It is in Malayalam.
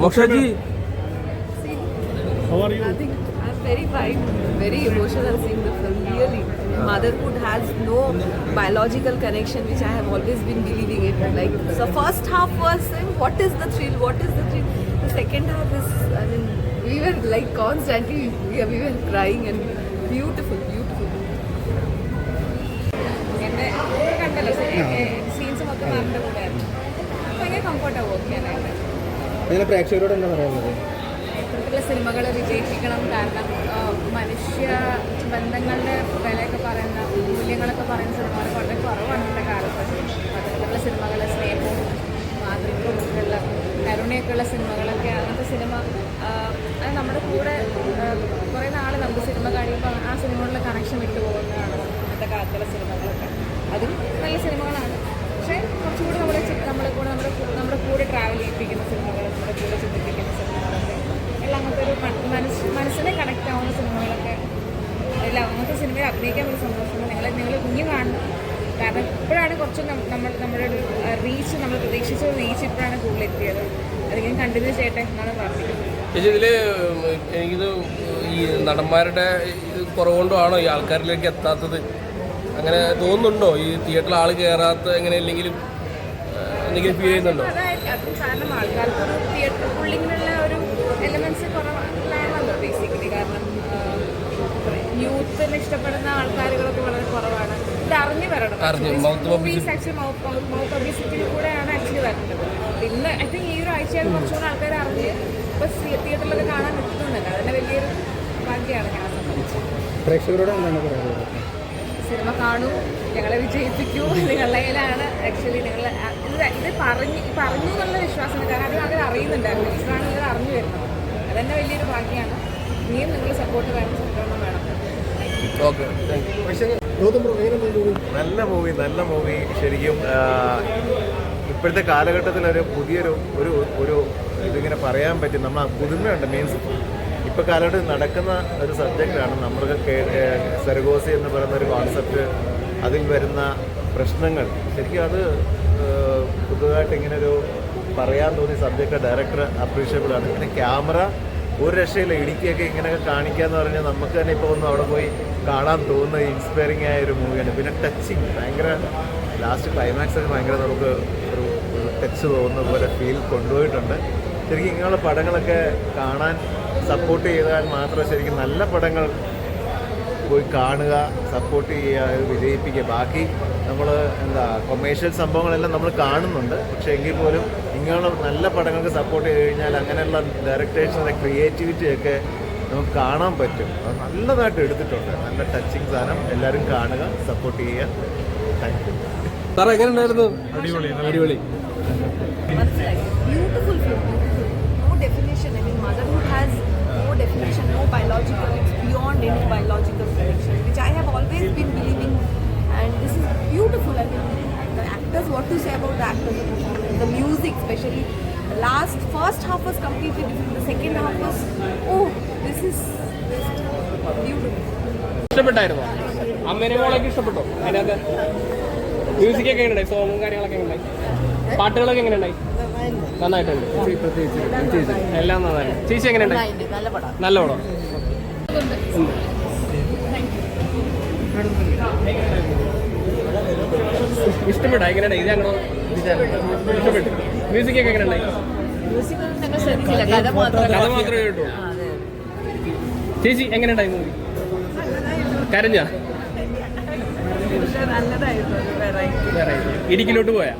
മോക്ഷാജി How are you? Nothing. I'm very fine, very emotional seeing the film. Really, motherhood has no biological connection, which I have always been believing it. Like the first half was saying, what is the thrill? What is the thrill? The second half is, I mean, we were like constantly, we, we were crying and beautiful, beautiful. എന്നെ കണ്ടല്ലോ സീൻസ് മൊത്തം മാറിൻ്റെ കൂടെ ഭയങ്കര കംഫർട്ടാവും വർക്ക് ചെയ്യാനായിട്ട് അങ്ങനെ പ്രേക്ഷകരോട് എന്താ പറയാനുള്ളത്? ഇത്തരത്തിലുള്ള സിനിമകൾ വിജയിപ്പിക്കണം കാരണം മനുഷ്യ ബന്ധങ്ങളുടെ വിലയൊക്കെ പറയുന്ന മൂല്യങ്ങളൊക്കെ പറയുന്ന സിനിമകൾ വളരെ കുറവാണ് ഇന്നത്തെ കാലത്ത്. അത്തരത്തിലുള്ള സിനിമകൾ സ്നേഹവും മാതൃത്വവും ഒക്കെയുള്ള കരുണയൊക്കെയുള്ള സിനിമകളൊക്കെ അങ്ങനത്തെ സിനിമ അത് നമ്മുടെ കൂടെ കുറേ നാൾ നമുക്ക് സിനിമ കഴിയുമ്പോൾ ആ സിനിമകളിലെ കണക്ഷൻ വിട്ടു പോകുന്നതാണ് ഇന്നത്തെ കാലത്തുള്ള സിനിമകളൊക്കെ. അതും നല്ല സിനിമകളാണ്. പക്ഷേ കുറച്ചുകൂടി നമ്മുടെ നമ്മളെ കൂടെ നമ്മുടെ നമ്മുടെ കൂടെ ട്രാവൽ ചെയ്യിപ്പിക്കുന്ന സിനിമകൾ നമ്മുടെ കൂടെ ചിന്തിപ്പിക്കുന്ന സിനിമകളൊക്കെ എല്ലാം അങ്ങനത്തെ ഒരു മ- മനസ്സ് മനസ്സിനെ കണക്റ്റ് ആവുന്ന സിനിമകളൊക്കെ. അല്ല അങ്ങനത്തെ സിനിമയിൽ അഭിനയിക്കാൻ ഒരു സന്തോഷം നിങ്ങൾ നിങ്ങൾ കുഞ്ഞു കാണുന്നു കാരണം ഇപ്പോഴാണ് കുറച്ച് നമ്മൾ നമ്മുടെ ഒരു റീച്ച് നമ്മൾ പ്രതീക്ഷിച്ച റീച്ച് ഇപ്പോഴാണ് കൂടുതൽ എത്തിയത് അതെങ്കിലും കണ്ടിന്യൂ ചെയ്യട്ടെ എന്നാണ് പ്രാർത്ഥിക്കുന്നത്. ചേച്ചി ഇതിൽ എനിക്കിത് ഈ നടന്മാരുടെ ഇത് കുറവുകൊണ്ടാണോ ഈ ആൾക്കാരിലേക്ക് എത്താത്തത്? അങ്ങനെ തോന്നുന്നുണ്ടോ? ഈ തിയേറ്ററിൽ ആൾ കയറാത്ത എങ്ങനെ ഇല്ലെങ്കിലും എന്തെങ്കിലും ഫീൽ ചെയ്യുന്നുണ്ടോ? അതായത് അത് കാരണം ആൾക്കാർക്ക് ഒരു തിയേറ്റർ പുള്ളിങ്ങിനുള്ള ഒരു എലമെന്റ്സ് കുറവാണല്ലോ ബേസിക്കലി കാരണം യൂത്തിന് ഇഷ്ടപ്പെടുന്ന ആൾക്കാരുകളൊക്കെ വളരെ കുറവാണ്. ഇത് അറിഞ്ഞു വരണം. മൗത്ത് പബ്ലിസിറ്റിയിൽ കൂടെയാണ് ആക്ച്വലി വരുന്നത്. ഇന്ന് ഐ തിങ്ക് ഈ ഒരു ആഴ്ചയിൽ കുറച്ചുകൂടെ ആൾക്കാർ അറിഞ്ഞ് ഇപ്പൊ തിയേറ്ററിലൊക്കെ കാണാൻ നിൽക്കുന്നുണ്ട്. അതിന്റെ വലിയൊരു ഭാഗ്യമാണ് ഞാൻ സംബന്ധിച്ചത് പ്രേക്ഷകരോട് എന്താണ് പറയാനുള്ളത്? സിനിമ കാണൂ ഞങ്ങളെ വിജയിപ്പിക്കൂ നിങ്ങളുടെ കയ്യിലാണ് ആക്ച്വലി നിങ്ങൾ ഇത് ഇത് പറഞ്ഞ് പറഞ്ഞു എന്നുള്ള വിശ്വാസം കാരണം അത് അവർ അറിയുന്നുണ്ടായിരുന്നു ഇപ്പോഴാണ് ഇത് അറിഞ്ഞു വരുന്നത് അതന്നെ വലിയൊരു ഭാഗ്യമാണ്. ഇനിയും നിങ്ങൾ സപ്പോർട്ട് വേണം സഹകരണം വേണം. നല്ല മൂവി നല്ല മൂവി ശരിക്കും ഇപ്പോഴത്തെ കാലഘട്ടത്തിൽ ഒരു പുതിയൊരു ഒരു ഒരു ഇതിങ്ങനെ പറയാൻ പറ്റും. നമ്മൾ പുതുമയുണ്ട് മീൻസ് ഇപ്പം കാലഘട്ടത്തിൽ നടക്കുന്ന ഒരു സബ്ജക്റ്റാണ് നമ്മൾ സെറഗോസി എന്ന് പറയുന്ന ഒരു കോൺസെപ്റ്റ് അതിൽ വരുന്ന പ്രശ്നങ്ങൾ. ശരിക്കും അത് പുതുതായിട്ട് ഇങ്ങനെ ഒരു പറയാൻ തോന്നിയ സബ്ജക്റ്റ് ഡയറക്ടർ അപ്രീഷിയബിൾ ആണ്. പിന്നെ ക്യാമറ ഒരു രക്ഷയില്ല. ഇടുക്കിയൊക്കെ ഇങ്ങനെയൊക്കെ കാണിക്കുക എന്ന് പറഞ്ഞാൽ നമുക്ക് തന്നെ ഇപ്പോൾ ഒന്ന് അവിടെ പോയി കാണാൻ തോന്നുന്ന ഇൻസ്പയറിംഗ് ആയ ഒരു മൂവിയാണ് പിന്നെ ടച്ചിങ് ഭയങ്കര ലാസ്റ്റ് ക്ലൈമാക്സ് ഒക്കെ ഭയങ്കര നമുക്ക് ഒരു ടച്ച് തോന്നുന്ന പോലെ ഫീൽ കൊണ്ടുപോയിട്ടുണ്ട്. ശരിക്കും ഇങ്ങനെയുള്ള പടങ്ങളൊക്കെ കാണാൻ സപ്പോർട്ട് ചെയ്താൽ മാത്രമേ ശരിക്കും നല്ല പടങ്ങൾ പോയി കാണുക സപ്പോർട്ട് ചെയ്യുക വിജയിപ്പിക്കുക. ബാക്കി നമ്മൾ എന്താ കൊമേഴ്ഷ്യൽ സംഭവങ്ങളെല്ലാം നമ്മൾ കാണുന്നുണ്ട്. പക്ഷേ എങ്കിൽ പോലും ഇങ്ങനെയുള്ള നല്ല പടങ്ങൾക്ക് സപ്പോർട്ട് ചെയ്ത് കഴിഞ്ഞാൽ അങ്ങനെയുള്ള ഡയറക്ടേഴ്സിന്റെ ക്രിയേറ്റിവിറ്റി ഒക്കെ നമുക്ക് കാണാൻ പറ്റും. അത് നല്ലതായിട്ട് എടുത്തിട്ടുണ്ട്. നല്ല ടച്ചിങ് സാധനം. എല്ലാവരും കാണുക സപ്പോർട്ട് ചെയ്യുക. താങ്ക് യു സാർ എങ്ങനെ ഉണ്ടായിരുന്നു? അടിപൊളി അടിപൊളി. What to say about the actors the performance the music especially the last first half was completely different the second half was oh this is just beautiful ഇഷ്ടപ്പെട്ടായിരുന്നോ അമ്മേനെ മോളൊക്കെ ഇഷ്ടപ്പെട്ടോ അതിനകത്ത് മ്യൂസിക് ഒക്കെ എങ്ങനെ സോങ്ങും കാര്യങ്ങളൊക്കെ എങ്ങനെ ഉണ്ടായി പാട്ടുകളൊക്കെ എങ്ങനെയുണ്ടായി നന്നായിട്ടുണ്ട് എല്ലാം നന്നായി ചേച്ചി എങ്ങനെ ഉണ്ടായി നല്ല പടം ഉണ്ട്. ഇഷ്ടപ്പെട്ടോ എങ്ങനെയാണ് ഇത് ഞങ്ങൾ ഇഷ്ടപ്പെട്ടു. മ്യൂസിക് ഒക്കെ എങ്ങനെയുണ്ടായി കഥ മാത്രം കഥ മാത്രമേ കേട്ടു. ചേച്ചി എങ്ങനെ ഉണ്ടായി മൂവി കരഞ്ഞ ഇടുക്കിയിലോട്ട് പോയാ?